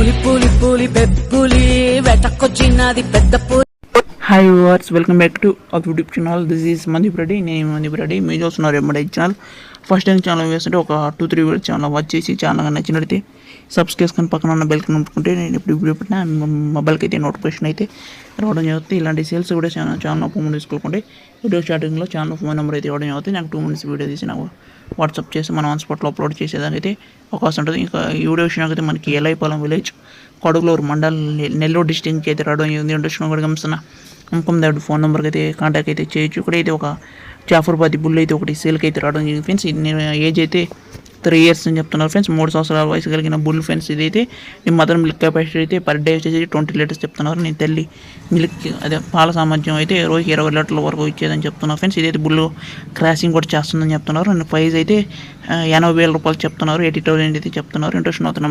పులి పులి పులి పెప్పులి చిన్నది పెద్ద పులి. Hi viewers welcome back to our YouTube channel this is Mandeep Reddy నేను మందీప్ రెడ్డి మీరు చూస్తున్నారు ఎమ్మడే ఛానల్ ఫస్ట్ టైం ఛానల్ వేస్తుంటే ఒక two three video channel watch చేసి ఛానల్ నచ్చినట్లయితే సబ్స్క్రైబ్ చేసుకొని పక్కన ఉన్న బెల్కి నొప్పుకుంటే నేను ఇప్పుడు ఇప్పుడు పెట్టిన మొబైల్కి అయితే నోటిఫికేషన్ అయితే రావడం జరుగుతుంది. ఇలాంటి సేల్స్ కూడా ఛానల్ ఛానల్ ఫోన్ తీసుకోకుంటే వీడియో స్టార్టింగ్లో ఛానల్ ఫోన్ నెంబర్ అయితే ఇవ్వడం జరుగుతుంది. నాకు టూ మినిట్స్ వీడియో తీసి నాకు వాట్సాప్ చేసి మనం ఆన్ స్పాట్లో అప్లోడ్ చేసేదానికైతే అవకాశం ఉంటుంది. ఇంకా ఈ వీడియో విషయానికి మనకి ఎలైపాలెం విలేజ్ కడుగులూరు మండల్ నెల్లూరు డిస్టిక్ అయితే రావడం ఉంది ఇండస్ట్రీ కూడా గమనిస్తున్నా. ఇంకొక ఫోన్ నెంబర్కి అయితే కాంటాక్ట్ అయితే చేయొచ్చు. ఇక్కడ అయితే ఒక జాఫర్బాద్ బుల్ అయితే ఒకటి సేల్కి అయితే రావడం జరిగింది ఫ్రెండ్స్ ఇది నేను ఏజ్ అయితే త్రీ ఇయర్స్ అని చెప్తున్నారు ఫ్రెండ్స్ మూడు సంవత్సరాల వయసు కలిగిన బుల్ ఫ్రెండ్స్ ఇదైతే మీ మదర్ మిల్క్ కెపాసిటీ అయితే పర్ డే వచ్చేసి ట్వంటీ లీటర్స్ చెప్తున్నారు. నేను తల్లి మిల్క్ అదే పాల సామర్థ్యం అయితే రోజుకి ఇరవై లీటర్ల వరకు ఇచ్చేదని చెప్తున్నారు ఫ్రెండ్స్ ఇదైతే బుల్ క్రాసింగ్ కూడా చేస్తుందని చెప్తున్నారు. అండ్ ప్రైస్ అయితే ఎనభై వేల రూపాయలు చెప్తున్నారు. ఎయిటీ థౌసండ్ అయితే చెప్తున్నారు. ఇంట్రెస్ట్ అవుతున్నాం